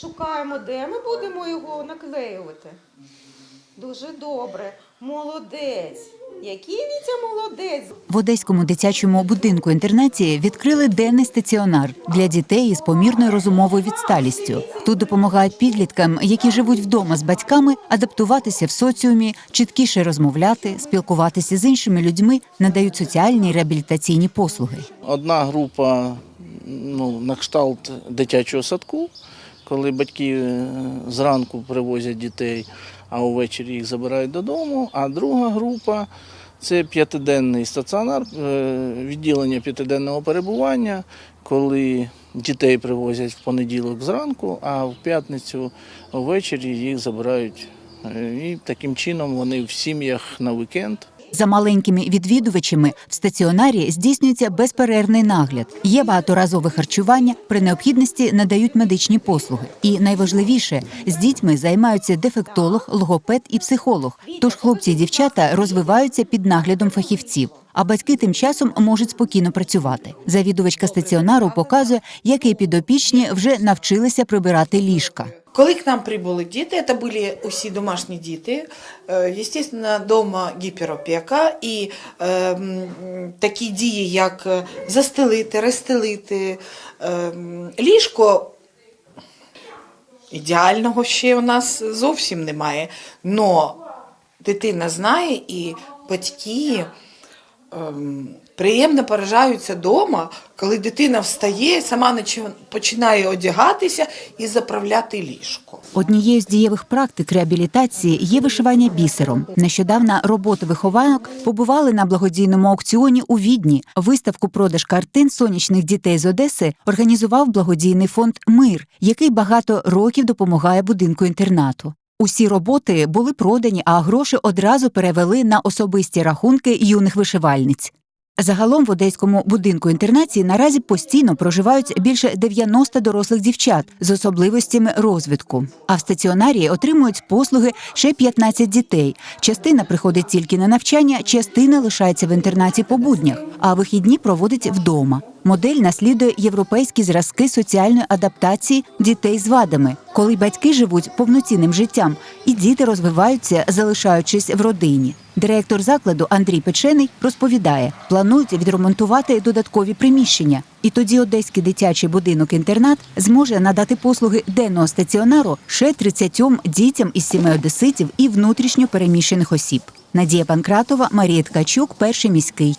Шукаємо, де ми будемо його наклеювати. Дуже добре. Молодець. Який Вітя молодець. В одеському дитячому будинку інтернаті відкрили денний стаціонар для дітей із помірною розумовою відсталістю. Тут допомагають підліткам, які живуть вдома з батьками, адаптуватися в соціумі, чіткіше розмовляти, спілкуватися з іншими людьми, надають соціальні і реабілітаційні послуги. Одна група ну, на кшталт дитячого садку, коли батьки е, зранку привозять дітей, а увечері їх забирають додому. А друга група це п'ятиденний стаціонар, е, відділення п'ятиденного перебування, коли дітей привозять в понеділок зранку, а в п'ятницю ввечері їх забирають. Е, І таким чином вони в сім'ях на вікенд. За маленькими відвідувачами в стаціонарі здійснюється безперервний нагляд. Є багаторазове харчування, при необхідності надають медичні послуги. І найважливіше з дітьми займаються дефектолог, логопед і психолог. Тож хлопці і дівчата розвиваються під наглядом фахівців. А батьки тим часом можуть спокійно працювати. Завідувачка стаціонару показує, які підопічні вже навчилися прибирати ліжка. Коли к нам прибули діти, це були усі домашні діти. Е, Естественно, дома гіперопека і е, такі дії, як е, застелити, розстелити. Е, ліжко ідеального ще у нас зовсім немає. Но дитина знає і батьки приємно поражаються вдома, коли дитина встає, сама починає одягатися і заправляти ліжко. Однією з дієвих практик реабілітації є вишивання бісером. Нещодавно роботи вихованок побували на благодійному аукціоні у Відні. Виставку продаж картин сонячних дітей з Одеси організував благодійний фонд Мир, який багато років допомагає будинку інтернату. Усі роботи були продані, а гроші одразу перевели на особисті рахунки юних вишивальниць. Загалом в одеському будинку інтернації наразі постійно проживають більше 90 дорослих дівчат з особливостями розвитку. А в стаціонарі отримують послуги ще 15 дітей. Частина приходить тільки на навчання, частина лишається в інтернаті по буднях, а вихідні проводить вдома. Модель наслідує європейські зразки соціальної адаптації дітей з вадами, коли батьки живуть повноцінним життям, і діти розвиваються, залишаючись в родині. Директор закладу Андрій Печений розповідає, планують відремонтувати додаткові приміщення, і тоді одеський дитячий будинок-інтернат зможе надати послуги денного стаціонару ще 30 дітям із сімей одеситів і внутрішньо переміщених осіб. Надія Панкратова, Марія Ткачук, перший міський.